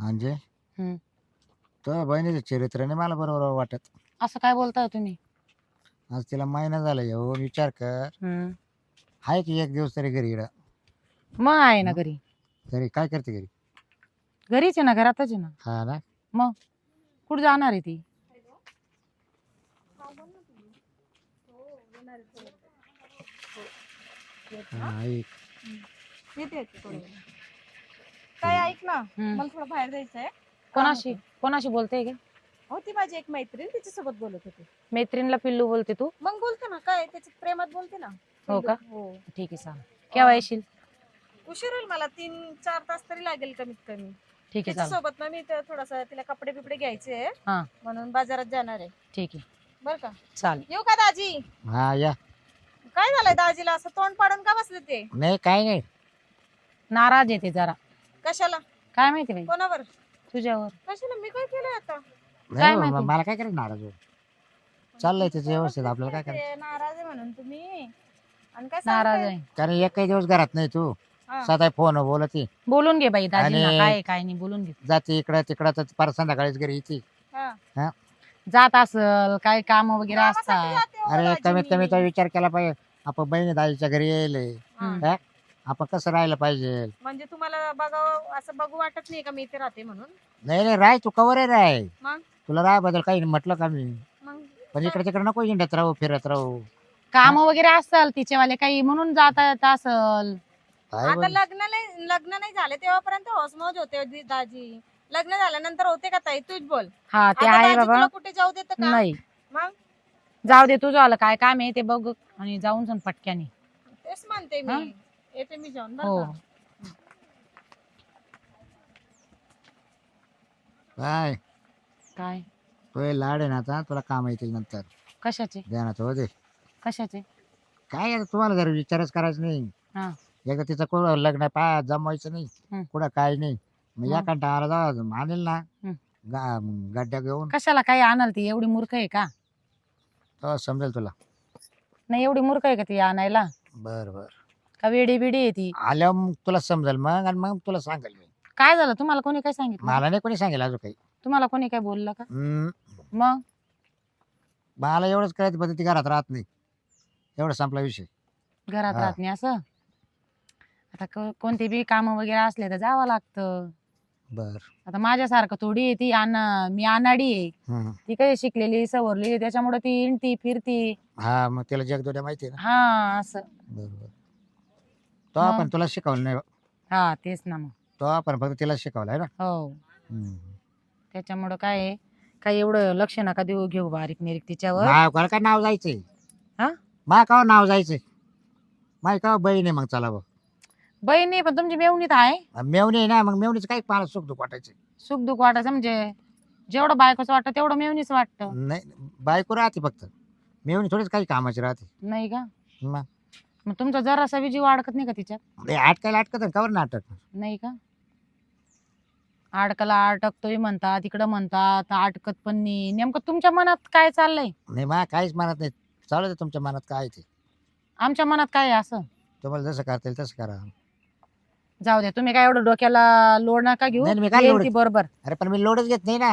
म्हणजे हम्म. तो बहिणीचं चरित्र नाही मला बरोबर वाटत. असं काय बोलताय तुम्ही? आज तिला महिना झाला येऊन विचार कर. हम्म. आहे की एक दिवस तरी घरी इकडं मग आहे ना घरी. घरी? काय करते घरी? घरीच आहे ना घरातच आहे ना. हा ना. कुठं जाणार आहे ती? हा, ऐक. येते येते थोड्या वेळाने. काय ऐक ना हम्म. मला थोडं बाहेर जायचंय. कोणाशी कोणाशी बोलते ग? हो ती माझी एक मैत्रीण तिच्यासोबत बोलत होती. मैत्रीणला पिल्लू बोलते तू? मग बोलते ना काय त्याच्यात प्रेमात बोलते ना. हो का? हो. ठीक आहे सांग केव्हा येशील? उशीर होईल मला तीन चार तास तरी लागेल कमीत कमी. ठीक आहे चालेल. तिच्यासोबत ना मी थोडस तिला कपडे बिपडे घ्यायचे हा. म्हणून बाजारात जाणार आहे. ठीक आहे. बर का? चालेल. येऊ का दाजी? हा या. काय झालंय दाजीला? असं तोंड पाडून का बसले ते? नाही काय नाही. नाराज येते जरा. कशाला? काय माहिती बाई? कोणावर? तुझ्यावर. कशाला? मी काय केलंय आता? नाही माहिती? मला काय करायचं नाराज होऊन? चाललंय त्याचं व्यवस्थित, आपल्याला काय ते नाराज आहे म्हणून तुम्ही. आणि काय नाराज सांगताय? आहे. कारण एकही दिवस घरात नाही तू. हा. सदा फोन बोलती. बोलून घे बाई दाजींना आणि- काय आहे, काय नाही बोलून घे. जाते इकडं तिकडं तर पार संध्याकाळीच घरी येते. हा. जात असल काय काम वगैरे कामासाठी असतात. जाते हो अरे दाजी कमीत कमी मी. तो विचार केला पाहिजे. आपण बहिणी दाजीच्या घरी येईल हा. आपण कसं राहिलं पाहिजे? म्हणजे तुम्हाला बघावं असं बघू वाटत नाही का मी इथे राहते म्हणून? नाही नाही राय तू कवर आहे राय. मग? तुला रायबद्दल काही म्हटलं का मी? मग? पण इकडे तिकडे नको हिंडत राहू फिरत राहू. काम वगैरे असल तिचेवाले काही म्हणून जाता येत असल. काय आता बोल- लग्न नाही लग्न नाही झाले तेव्हापर्यंत हौसमौज होते दि- दाजी. लग्न झाल्यानंतर होते का ताई? तूच बोल. हा ते आता आहे दाजी बाबा. तुला कुठे जाऊ देत का नाही. मग? जाऊ दे तुझं आलं काय काम आहे ते बघ आणि जाऊन पटक्याने. तेच म्हणते हा? मी येते मी जाऊन बरं हो. का? काय? काय? तो हे लाड आहे ना आता तुला काम येतील नंतर. कशाचे? ध्यानात हो दे. कशाचे? काय आता तुम्हाला जर विचारच करायचं नाही. हा. एकदा तिचं कुठं लग्न पा जमवायचं नाही. हम्म. कुठं काय नाही. मग या मग? कंटाळा जाऊ आणेल ना. हम्म. गा- गड्ड्या घेऊन. कशाला काही आणाल ती? एवढी मूर्ख आहे का? तो समजेल तुला. नाही एवढी मूर्ख आहे का ती आणायला? बर बर. का वेडी बिडी आहे ती? आल्यावर मग तुला समजेल मग आणि मग तुला सांगेल मी. काय झालं? तुम्हाला कोणी काय सांगितलं? मला नाही कोणी सांगेल अजून काही. तुम्हाला कोणी काय बोललं का? हम्म. मग? मला एवढंच करायचं पण ती घरात राहत नाही. एवढं संपला विषय. घरात हा. राहत नाही असं? आता को- कोणते बी काम वगैरे असले तर जावं लागतं. बर. आता माझ्यासारखं थोडी आहे ती अन मी अनाडी आहे. हम्म. ती काही शिकलेली सवरलेली त्याच्यामुळे ती इंटी फिरती. हा मग तिला जगदोड्या माहिती आहे ना? हा असं. बरोबर. तो मग? आपण तुला शिकवलं नाही हा तेच ना मग. तो आपण फक्त तिला शिकवलं आहे ना. हो. हम्म. त्याच्यामुळं काय आहे, काही एवढं लक्ष नका देऊ घेऊ बारीक निरीक तिच्यावर. काय नाव जायचंय? हा? का नाव जायचंय? माय का बहीण आहे मग चला बहिणी पण तुमची मेवणीत आहे? मेवणी आहे ना मग मेवणीचं काय मला सुख दुःख वाटायचं सुख दुःख वाटायचं म्हणजे जेवढं बायकोचं वाटतं तेवढं मेवणीच वाटतं. नाही बायको राहते फक्त. मेवणी थोडीच काही कामाची राहते. नाही का? मग? मग तुमचा जरासा बी जीव अडकत नाही का तिच्यात? ते अटकायला अटकत कवर ना अटक नाही का? अडकला अटकतोय म्हणतात तिकडं म्हणतात अटकत पण नाही. नेमकं तुमच्या मनात काय चाललंय? नाही मा काहीच म्हणत नाही. चालू दे तुमच्या मनात काय ते? आमच्या मनात काय आहे असं? तुम्हाला जसं करता येईल तसं करा. जाऊ द्या तुम्ही काय एवढं डोक्याला लोड नका घेऊ. नाही, मी काय येईल लोड- ती बरोबर. अरे पण मी लोडच घेत नाही ना.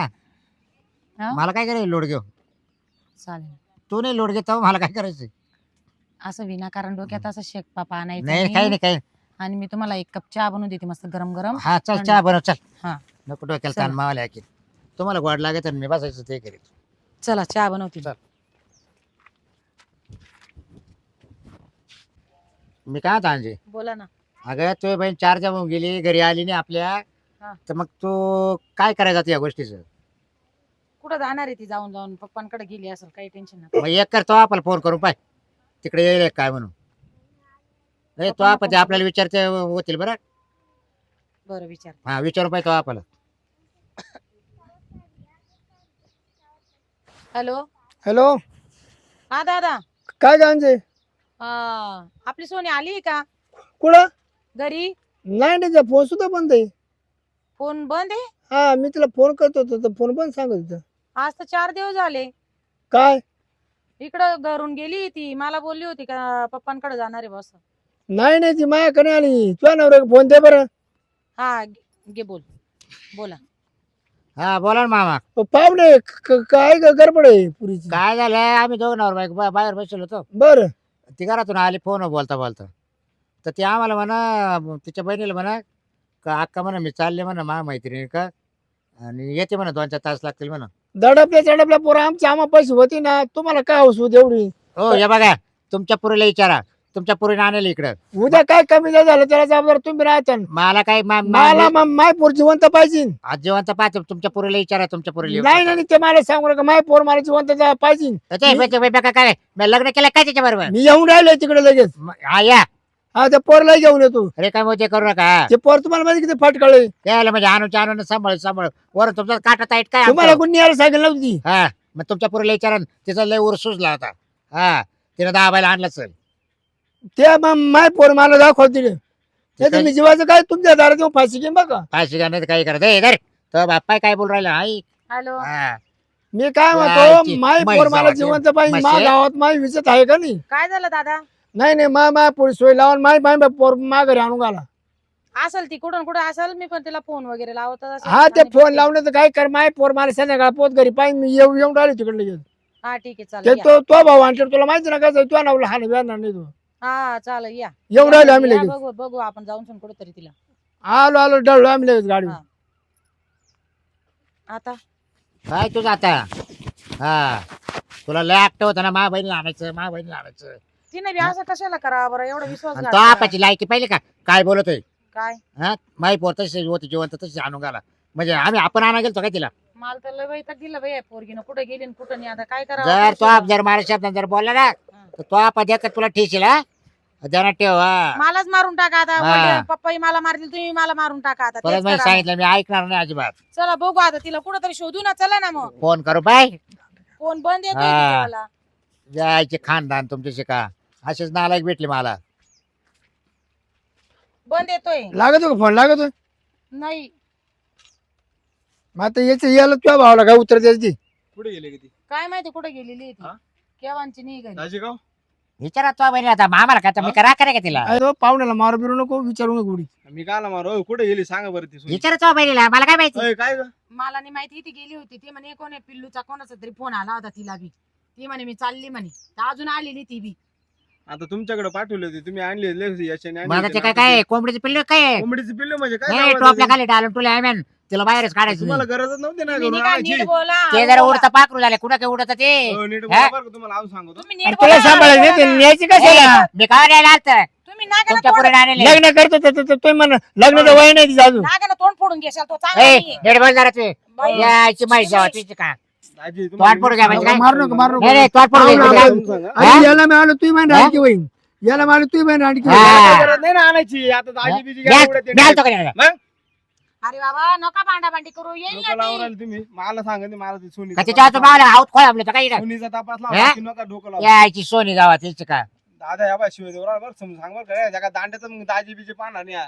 हा? मला काय करायचं लोड घेऊ चालेल. तू नाही लोड घेत तेव्हा मला काय करायचं? असं विनाकारण डोक्यात असं शेक पापा आणायचं नाही काही नाही. नाही. काही आणि मी तुम्हाला एक कप चहा बनवून देते मस्त गरम गरम हा चल चहा बनव चल. हा. नको डोक्याला चला. ताण मावाला की तुम्हाला गोड लागेल तर मी बसायचं ते करीत. चला चहा बनवते चल. मी काय आता अंजे बोला ना. अगं तुझी बहीण चार जमून गेली घरी आली नाही आपल्या. हा. तर मग तू काय करायचं आता या गोष्टीचं? कुठं जाणार आहे ती जाऊन जाऊन पप्पांकडे गेली असेल काही टेन्शन नाही मग एक करतो आपल्याला फोन करून पाय. तिकडे येईल काय म्हणून नाही तो आपण ते आपल्याला विचारते होतील बरं. बरं विचार हा विचारून पाहिजे तो आपल्याला. हॅलो? हॅलो? हा दादा. काय गांजे? हा, आपली सोनी आली का? कुठं? घरी? नाही नाही फोन सुद्धा बंद आहे. फोन बंद आहे? हा मी तिला फोन करत होतो तर फोन बंद सांगत होता. आज तर चार दिवस झाले. काय? इकडं घरून गेली ती मला बोलली होती का पप्पांकडे जाणार आहे बस. नाही नाही ती माझ्याकडे आली. तुझ्या नवऱ्या फोन दे बरं. हा घे घे बोल. बोला. हा बोला ना मामा. पाहुणे क- क- काय ग- गडबड आहे पुरीची? काय झालं आम्ही दोघं नवर बायको बा- बाहेर बसलो होतो. बर. ती घरातून आली फोन बोलता बोलता. तर ती आम्हाला म्हणा तिच्या बहिणीला म्हणा का अक्का म्हणा मी चालले म्हणा मा मैत्रिणी का आणि येते म्हणा दोन चार तास लागतील म्हणा. दडपल्या चडपल्या पोरं आमच्या आम्हा पैसे होती ना तुम्हाला काय हौस एवढी? हो या बघा तुमच्या पुरीला विचारा तुमच्या पुरीने आणले इकडं. उद्या काय कमी नाही झालं त्याला जबाबदार तुम्ही राहता. मला काय मा- मला मा- मा- माय पोर जिवंत पाहिजे. आज जेवण पाहतो तुमच्या पुरीला विचारा तुमच्या पुरीला नाही नाही ते मला सांगू नका माय पोर मला जिवंत जा- पाहिजे. त्याच्या काय मी लग्न केलं काय त्याच्या बरोबर मी येऊन राहिलोय तिकडे लगेच. हा या. हा त्या पोरला घेऊन येतो अरे काय मोठे करू नका? ते पोर तुम्हाला माहिती किती फटकळे त्याला म्हणजे आणून आणून सांभाळ सांभाळ. वर तुमचा काटा ताईट काय तुम्हाला आमचं? कोणी यायला सांगितलं नव्हती हा मग तुमच्या पुरीला विचारा तिचा लय उर सुजला होता हा तिने दाबायला आणलं सर ते मग माय पोर मला दाखवतील नाही तर मी जीवाचं काय तुमच्या दारात येऊन फाशी घेईन बघा. पाचशे गाणं काही करत ए धर. तर बाप्पा काय बोल राहिला? आई. हॅलो. हा. मी काय यायची म्हणतो माय पोर मला जावाची. जिवंत पाहिजे मा म्हशी. गावात माय विचत आहे का नाही? काय झालं दादा? नाही नाही मा माय पोरी सोय लावून माय माय पोर मा घरी आणून घाला. असेल ती कुठून कुठं असेल? मी पण तिला फोन वगैरे लावत असेल. हा ते आणि फोन बघते. लावलं तर काय कर माय पोर मला संध्याकाळ पोत घरी पाहिजे मी येऊ येऊन राहिलो तिकडे लगेच हा ठीक आहे ते चालेल या. तो तो भाऊ आणतो तुला माहिती ना कसं तुला नावला हा नाही नाही तो. हा चालेल या. येऊन राहिलो आम्ही या, लगेच. बघू बघू आपण जाऊन सांग कुठेतरी तिला. आलो आलो डळलो आम्ही लगेच गाडी हा. आता? काय तुझं आता? हा. तुला लय आकट होतं ना मा बहिणीला आणायचं मा बहिणीला आणायचं. तिने बी असं कशाला बरं? एवढा विश्वास आणि घात तो करा. आपाची लायकी पाहिजे का? काय बोलतोय? काय? हा? माई पोर तशी होती जिवंत तशी आणून घाला. म्हणजे आम्ही आपण आणा गेलतो काय तिला? मला तर लय वैताग दिलं बाई पोरगीनं. कुठे गेली आणि कुठं नाही? आता काय जर तो आप जर माझ्या शब्दात जर बोलला ना तर तो आपा देखत तुला ठेशील हा? ध्यानात ठेव हा. मलाच मारून टाका आता. हा. वडील, पप्पाही मला मारतील तुम्ही मला मारून टाका आता. परत तेच मी करा. सांगितलं मी ऐकणार नाही अजिबात. चला बघू आता तिला कुठेतरी शोधू ना. चला ना मग. फोन करू बाय. फोन बंद येतोय हा. मला. जायचे खानदान तुमच्याशी का? असेच नालायक भेटले मला. बंद येतोय. लागतो का फोन? लागतो नाही. मग आता याचं यायला तुझ्या भावाला काय उत्तर द्यायची कुठे गेले किती काय माहिती कुठे गेलेली आहे ती? हा? केव्हाची नाही घरी. राजेगाव? विचारा तो बहिणी आता मामाला काय तर मी करा करे का तिला? अरे हो, पाहुण्याला मारू बिरू नको विचारू नको उडी मी काला मारो? कुठे गेली? सांगा बरं ती सुनी. विचारा तो बहिणीला मला काय माहिती? अय, काय ग? मला नाही माहिती ती गेली होती. ती म्हणे कोण आहे पिल्लूचा? कोणाचा तरी फोन आला होता तिला बी. ती म्हणे मी चालली म्हणे. तर अजून आलेली ती बी. आता तुमच्याकडे पाठवले होते तुम्ही आणले लय याच्याने आणले मग होते ते काय ना. काय कोंबडीचं पिल्लू काय आहे? कोंबडीचे पिल्ले म्हणजे काय नाही टोपल्या? खाली डालून तुला आम्ही तिला बाहेरच काढायचं तुम्हाला नाही. गरजच नव्हती ना तुम्ही घरून निघा, आणायची. नीट बोला ते जरा. उडता पाखरू झाले कुणा काय उडत ते हो, नीट हा? बोला बरं का तुम्हाला सांगतो तुम्ही आणि नीट तुला बोला, सांभाळायचं बोला नाही ते ना. न्यायची कशाला मी काय नाही आलत तुम्ही नागानं तुमच्या तोंड- पुढे आणले लग्न करतो तर- तर- तर तुम्ही म्हणा लग्नाचं वय नाही तिचं अजून नागानं तोंड फोडून घेशाल तो चांगला ए नाहीये. नेट बंद जरा तू बाई, याची माहिती जावा तिची का दाजी, तोंड फोडू घ्या म्हणजे काय? मारू नका, मारू नका. नाही नाही तोड पडू आऊ, दे. आऊ, काय? आऊ. समजून सांगा. आणि याला मी आलो तुम्ही म्हणा हा? आणखी होईन याला मला तुम्ही म्हणा आणखी हा. होईन. काय गरज नाही ना आणायची आता दाजी बिजी मी काय आल- उडत मी आलतो का नाही? मग अरे बाबा नका भांडाभांडी करू येईल लावून. राहिले तुम्ही मला सांगा ते का खोळा आपलं काही. सोनीचा तपास हा? नका डोकं लावा यायची सोनी जावा तिची का दादा या बाय शिवाय देवरा बरं समजून सांग बरं का जगा दांड्याचं मग दाजी बिजी पाहणार नाही हा.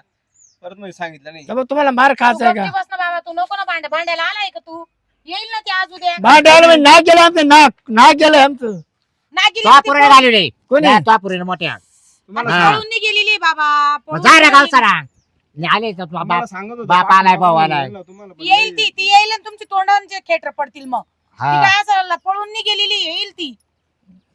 परत मग सांगितलं नाही तर मग तुम्हाला मार खायचा आहे का गप्पी बस ना बाबा तू नको ना भांड भांड्याला आलाय का तू येईल ना ती आज उद्या. भांडायला म्हणजे नाक गेलं आमचं नाक नाक गेलं आमचं. नागिली तो घालवले कोणी? तो मोठ्या. तुम्हाला हा. पळून नाही गेलेली बाबा पळून जा रे गेलेली. आले तर तुझा तुम्हाला बाप सांगत होतो, बाप आलाय, भाऊ आलाय. म्हणलं तुम्हाला पण येईल. ती ती येईल आणि तुमची तोंडांचे खेटर पडतील मग. ती हा. काय असं पळून नाही गेलेली येईल ती.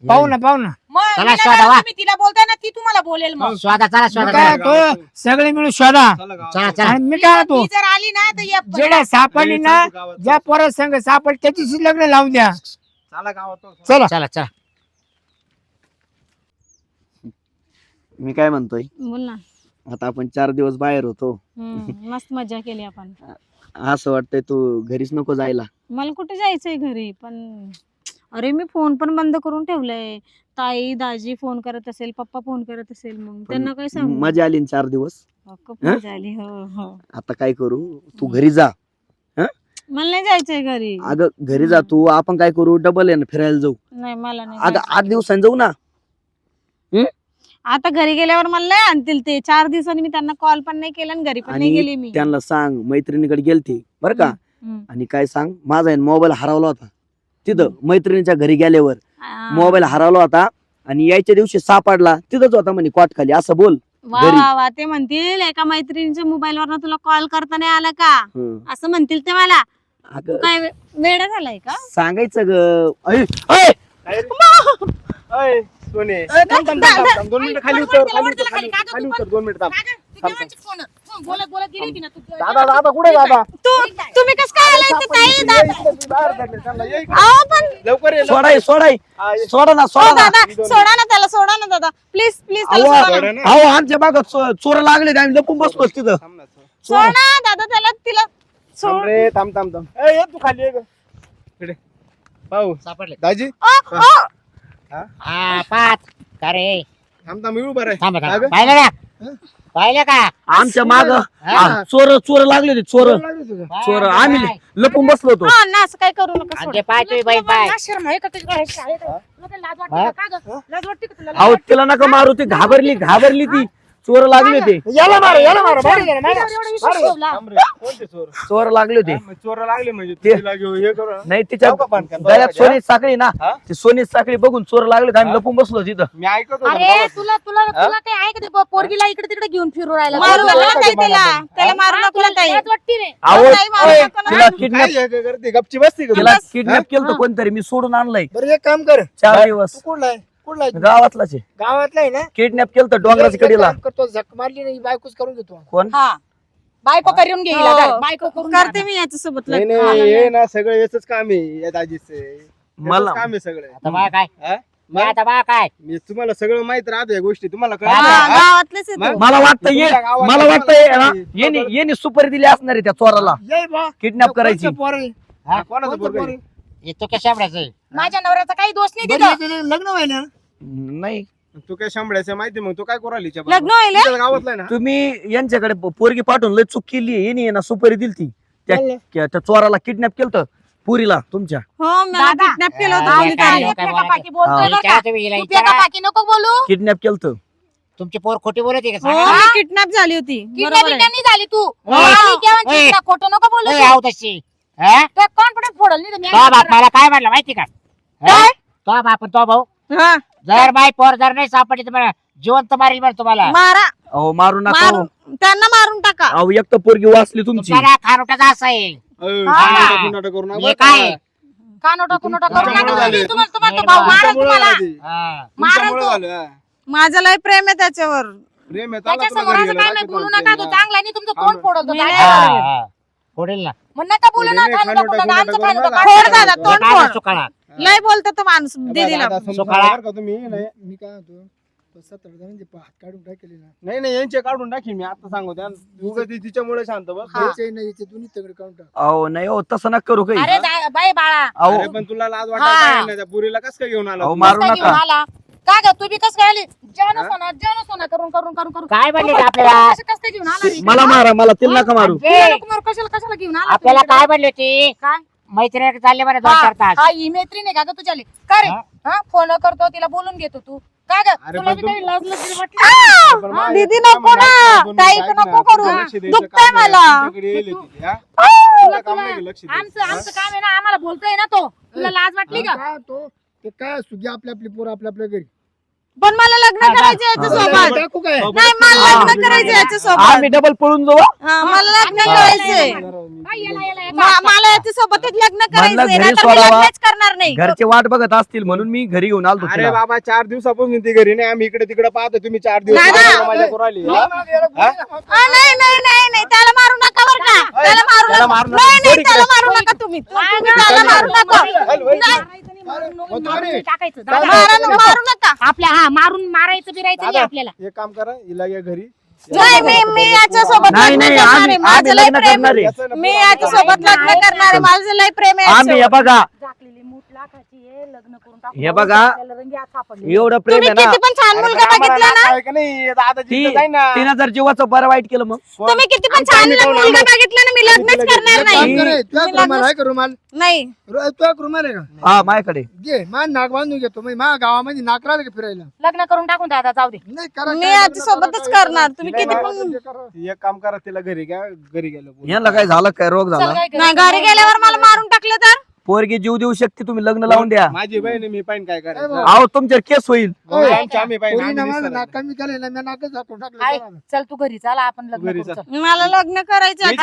पाहू ना पाहू ना. मग चला. तुम्ही तिला बोलताय ना ती तुम्हाला बोलेल मग. स्वादा चला मी स्वादा काय चला. तो सगळे मिळून शोधा. चला गावात. चला चला. आणि मी काय तो जर आली ना तर ये. जेवढ्या सापडली ना. ज्या पोरा संघ सापड त्याच्याशी लग्न लावून द्या. चला गावात. चला. चला चला. मी काय म्हणतोय? बोल ना. आता आपण चार दिवस बाहेर होतो. हम्म, मस्त मजा केली आपण. असं वाटतंय तू घरीच नको जायला. मला कुठे जायचंय घरी पण अरे मी फोन पण बंद करून ठेवलाय. ताई दाजी फोन करत असेल पप्पा फोन करत असेल मग त्यांना काय सांगू? मजा आली ना चार दिवस? हो, खूप मजा आली. हो हो. आता काय करू? तू घरी जा. मला नाही जायचंय घरी. अगं घरी जा तू. आपण काय करू? डबल आहे ना फिरायला जाऊ. नाही मला नाही अगं जायचं. आठ दिवसांनी जाऊ ना. आता घरी गेल्यावर मला नाही आणतील ते. चार दिवसांनी मी त्यांना कॉल पण नाही केला आणि घरी पण नाही गेली आणि मी. त्यांना सांग मैत्रिणीकडे गेलते. बरं का? हम्म. आणि काय सांग? माझा मोबाईल हरवला होता. तिथं मैत्रिणीच्या घरी गेल्यावर मोबाईल हरवला होता आणि यायच्या दिवशी सापडला तिथंच होता म्हणे कॉट खाली असं बोल वा घरी. वा वा ते म्हणतील एका मैत्रिणीच्या मोबाईल वरनं तुला कॉल करता नाही आला का. असं म्हणतील ते मला. अगं. काय झालाय का? सांगायचं ग. सोने. दोन मिनिटं खाली उतर खाली उतर दोन मिनिटं थांब. फोन. बोलत बोलत गेली होती ना तू. दादा दादा कुठे दादा? तू तुम्ही कसं काय आलाय इथं? ताई दादा. तू. अहो पण लवकर ये लवकर. सोडाय सोडाय हा. सोडा ना हो सोडा ना दादा सोडा ना त्याला सोडा ना दादा. प्लीज प्लीज त्याला अहो, सोडा सोडा ना. ना. अहो आमच्या भागात चोर लागले आम्ही लपून बसलो तिथं. थांब ना, थांब. सोडा दादा त्याला तिला. थांब सोड रे थांब थांब थांब. ए, ये तू खाली ये ग. इकडे. पाहू. सापडले. दाजी? अ, अ, हा? पाच का रे? थांब थांब येऊ बरं थांबा का थांबा ग? पाहिलं का पाहिलं का? आमच्या माग. चोर चोर लागले होते चोर. चोर. आम्ही लपून बसलो होतो. हा ना असं काय करू नका आणि सोड. ते पाय तुम्ही बाई पाय तुला शरम आहे का तुझ्या घरात शाळेत आहे? तुला काही लाज वाटते? का? का ग? लाज वाटते का तुला? अहो तिला नका मारू ती घाबरली घाबरली ती. चोर लागले होते याला मारा याला मारा मारा याला, मारा. एवढा एवढा विश्वास ठेवला. थांब रे. कोणते चोर? चोर लागले होते. हा, मग चोर लागले म्हणजे ते- हे करू. नाही तिच्या जाऊ का पानकात? गळ्यात सोनी साखळी ना. हा? ती सोनी साखळी बघून चोर लागले होते आम्ही हा? लपून बसलो तिथं. मी ऐकत होतो अरे. तुला तुला तुला काय आहे का ते प- पोरगीला इकडे तिकडे घेऊन फिरू राहिला मारू तुला नका ताई त्याला. त्याला मारू हा, नका तुला ताई लाज वाटते रे. नाही मारू ना. तिला किडनॅप काय हे करते? गपची बसती का तिला तू? किडनॅप केलं कोणतरी मी सोडून आणलंय. बरं एक काम कर. चार दिवस. तू कुठला आहे? कुठला आहे? गावातलाच आहे. गावातला आहे ना? किडनॅप केलं होतं डोंगराच्या एक कडेला. काम करतो झक मारली नाही बायकोच करून घेतो. कोण? हा. बायको करून घेईल हो. आता. बायको करून करते मी याच्यासोबत. नाही लग्न. नाही हे ना सगळं याच काम आहे या दाजीच. मला काम आहे सगळं. आता बा काय. हा? मग? आता बा काय. मी तुम्हाला सगळं माहीत राहत या गोष्टी. तुम्हाला हा, कळत गावातलेच आहे तो. मला वाटतं ये तुमच्या गावात मला वाटतं येणे सुपारी दिली असणार आहे त्या चोराला. ये बा. किडनॅप करायची. पोर आहे? हा? कोणाचं पोरगं आहे? आहे? हे तो कशा आहे माझ्या नवऱ्याचा काही दोष नाही तिथं लग्न व्हायला नाही तू काय शांबड्याचं माहिती मग तू काय करू राहिली हिच्या लग्न? व्हायला गावातला ना तुम्ही यांच्याकडे प- पोरगी पाठवून लय चूक केली येणे ना सुपारी दिली ती त्या चाललं. त्या त्या चोराला किडनॅप केलं होतं पुरीला तुमच्या हो मला दादा. किडनॅप केलं होतं हा, कोणीतरी. काय काय काय फेकाफाकी बोलायचं? बोलतोय बरं का? विचारा तुम्ही हिला तू विचारा. फेकाफाकी नको बोलू किडनॅप केलं होतं तुमची पोर खोटी बोलत आहे का हो सांगा ना. किडनॅप झाली होती बरोबर आहे. झाली तू हा. केव्हा? खोटं नको बोलू ए, तू. आहो तशी हा? तो कॉन्फिडन्स फोडल नाही तर मी तो बाप मला काय म्हणलं माहिती का हा? तो बाप तो भाऊ हा, जर माय पोर जर नाही सापडली तर मला जिवंत मारील बरं तुम्हाला मारा अहो मारू नका मारून त्यांना मारून टाका अहो एक तर पोरगी वाचली तुमची खारोटाचा असा आहे नका काय का? कानोटा कुनोटा करू तुमच्यामुळे नका झाले. तुम्ही तुम्हाला तुम्हाला तो भाऊ बा. मारेल तुमच्यामुळे तुम्हाला झाली. हा. मारेल तुमच्यामुळे तो झालं. माझं लय प्रेम आहे त्याच्यावर त्याच्यासमोर असं काय नाही बोलू नका तो चांगला नाही तुमचं. तोंड फोडल तो हा? हा. पुढील ना. मग नका बोलू ना नाही, आमचं फोड दादा तोंड फोड सुकाळा. लय बोलतो तो माणूस. दीदीला. आता समजून सुकाळा. बरं का तुम्ही? नाही. मी काय होतो तो सतरा जणांचे हात काढून टाकले ना. नाही नाही यांचे काढून टाकी मी आता सांगू त्या उगाच ती तिच्यामुळे शांत बस. हा. याचे नाही याचे दोन्ही तगडे काढून टाक. अहो नाही हो तसं नका करू काही. अरे दा- बाई बाळा. अहो. अरे पण तुला लाज हा. वाटत त्या पुरीला कस काय घेऊन आला अहो, तू? मारू नका. घेऊन आला? का ग तू बी कसं काय आली? सोना जेवण सोना करून करून करून करून. काय म्हणले आपल्याला? कसं कसं काय घेऊन आला रे? मला मारा मला तिला नका मारू. तिला नको मारू, कशाला कशाला घेऊन आला आपल्याला काय म्हणली होती काय? मैत्रिणी चालले बरं दोन हा, चार तास. हा ही मैत्रीण आहे का ग तुझ्या का रे? हा? फोन करतो तिला बोलून घेतो तू. काय ग? अरे तुला पण बी तुम- काही लाज लज्जा वाटली? पण आ, माझ्या- दीदी काय नको ना. ताई नको करू. दुखतंय. मला. हा? तुला तुला. आमचं आमचं काम आहे ना आम्हाला बोलतोय ना तो. तुला लाज वाटली का? काय तो? ते काय सुगी आपल्या आपली पोर आपल्या आपल्या घरी? पण मला लग्न करायचं याच्यासोबत. टाकू काय? नाही मला लग्न करायचं याच्यासोबत. आम्ही डबल पळून जाऊ हा, मला लग्न करायचंय. काय याला याला याला मा- मला याच्यासोबतच लग्न म्हणलं करायचंय. घरी नाहीतर मी सोडावा. लग्नच करणार नाही. घरचे वाट बघत असतील म्हणून मी घरी घेऊन आलो अरे तिला. बाबा चार दिवसापासून ती घरी नाही. आम्ही इकडे तिकडे पाहतो तुम्ही चार दिवस दादा. आम्हाला मजा करू राहिली, हा? आ, नाही नाही नाही नाही. त्याला मारू नका बरं का. त्याला मारू त्याला नका. मारू नका. नाही नाही सोड त्याला. मारू नका तुम्ही. तुम्ही त्याला मारू नका. नाही, मारून- मारून टाकायचं. दादा. मारा मारू नका. आपल्या हा मारून मारायचं बिरायचं नाही दादा. आपल्याला. एक काम करा हिला या घरी. नाही मी मी याच्यासोबत नाही लग्न नाही करणार आम्ही आहे. आम्ही माझं लय लग्न प्रेम करणार आहे. याचं ना मी पुरा- याच्यासोबत लग्न करणार आहे. माझं लय प्रेम आहे आम्ही हे याच्यावर. बघा. लाखाची आहे, लग्न करून टाकू. हे बघा. आपल्याला रंगी हात सापडले. एवढं प्रेम तुम्ही आहे ना. किती पण छान अरे मुलगा पण आम्हाला बघितला ना. नातं आहे का नाही? आता ती जिथं जाईन ना. तिनं जर जीवाचं बरं वाईट केलं मग? तुम्ही किती पण छान आम्ही कोण मुलगा आम्ही- बघितला ना मी लग्नच आम्ही करणार तिला नाही. काम करे तुझ्या मी रुमाल आहे का रुमाल. नाही. रु- तुझ्या रुमाल आहे का? हा माझ्याकडे. घे मा नाक बांधून घेतो. माझ्या गावामध्ये नाक राहिलं का फिरायला? लग्न करून टाकून दादा जाऊ दे. नाही करा मी काय करा, काय करणार. तुम्ही नाही, किती पण करा. एक काम करा तिला घरी घ्या घरी गेलो यांना काय झालं काय रोग चल झाला? काय करू? नाही घरी गेल्यावर मला मारून टाकलं तर? पोरगी जीव देऊ शकते तुम्ही लग्न लावून द्या माझी बहीण मी पाहिजे काय करायचं अहो तुमच्यावर केस होईल केलं ना मी नाकच टाकलं? चला तू घरी चला आपण लग्न घरी करू, चल. चल. मला लग्न करायचं?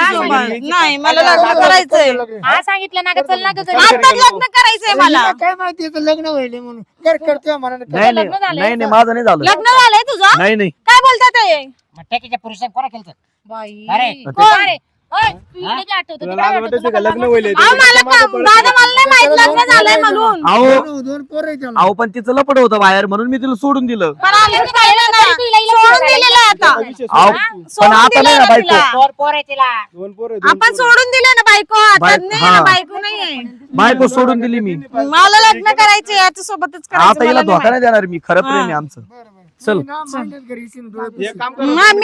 नाही मला लग्न करायचंय. हा सांगितलं ना का चल ना घरी. आता- लग्न करायचंय मला काय माहिती लग्न होईल म्हणून कर करते कर. नाही नाही लग्न झालंय नाही नाही माझं नाही झालं लग्न झालंय तुझं नाही नाही काय बोलतात ते मग टॅकीच्या पुरुषांनी कोणा केलं बाई अरे. कोण? ओय, तू इकडे काय आठवतं? तुला तुला काय लाज वाटतं? वाटते का तुला लग्न काय होईल वाटतं? अहो मला का- दादा मला नाही माहीत लग्न झालंय म्हणून अहो दोन- दोन पोरं आहेत त्याला. अहो पण तिचं लपड होतं बाहेर म्हणून मी तिला सोडून दिलं पण आलं की सोडून सोडायला दिलेलं आहे आता विषय अहो सोडून तू. पण सोडून आता नाही ना बायको तिला. दोन पोर आहे तिला दोन पोरं, दोन आपण पोरं. सोडून दिले ना बायको आता बाय- नाही ना हा. बायको नाहीये बायको सोडून दिली मी मला लग्न करायचे याच्या सोबतच आता करायचं हिला मला नाही धोका नाही देणार मी खरं प्रेम आहे आमचं बरं, बरं. चल. मी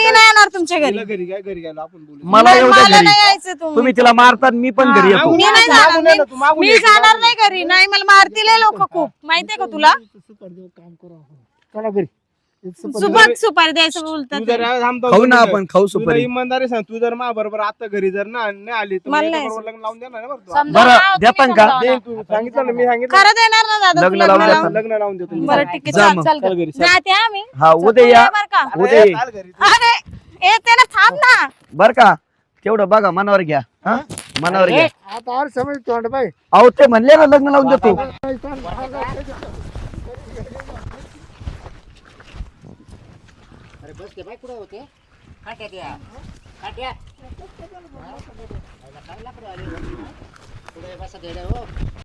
नाही येणार तुमच्या घरी. तिला घरी काय घरी गेलो आपण बोलू. मला येऊ द्या मला घरी. नाही यायचं तुम्ही तुम्ही तिला मारतात मी पण घरी येतो. मी नाही जाणार मी. जाणार नाही घरी. नाही मला मारतील लोक खूप. माहितीये का तुला? काम करू आपण. चला घरी. सुपारी सुपारी द्यायचं तू बोलतात जर थांबतो खाऊ ना आपण खाऊ तुला सुपारी इमानदारी सांग तू जर मा बरोबर आता घरी जर ना नाही आली तर मला नाही लग्न लावून देणार ना बरं तू. समजा बरं, ना, तुम्ही देतान का? दे. तू सांगितलं ना मी सांगितलं खरं देणार ना दादा लग्न तू लावून लग्न देतो. लावून? लग्न लावून देतो मी. बरं ठीक आहे जा चल मग. चल चल ग. घरी चल. जाते आम्ही हा उद्या या बरं का उद्या अरे, ये. चाल घरी. अरे येते ना थांब ना बर का तेवढं बघा मनावर घ्या हा मनावर घ्या आता आर समज तोंड बाई अहो ते म्हणले ना लग्न लावून देतो अरे बस ते बाई कुठे होते. खाट्यात या. खाट्यात काय लाकडं आले. पुढे बसा देड्या हो.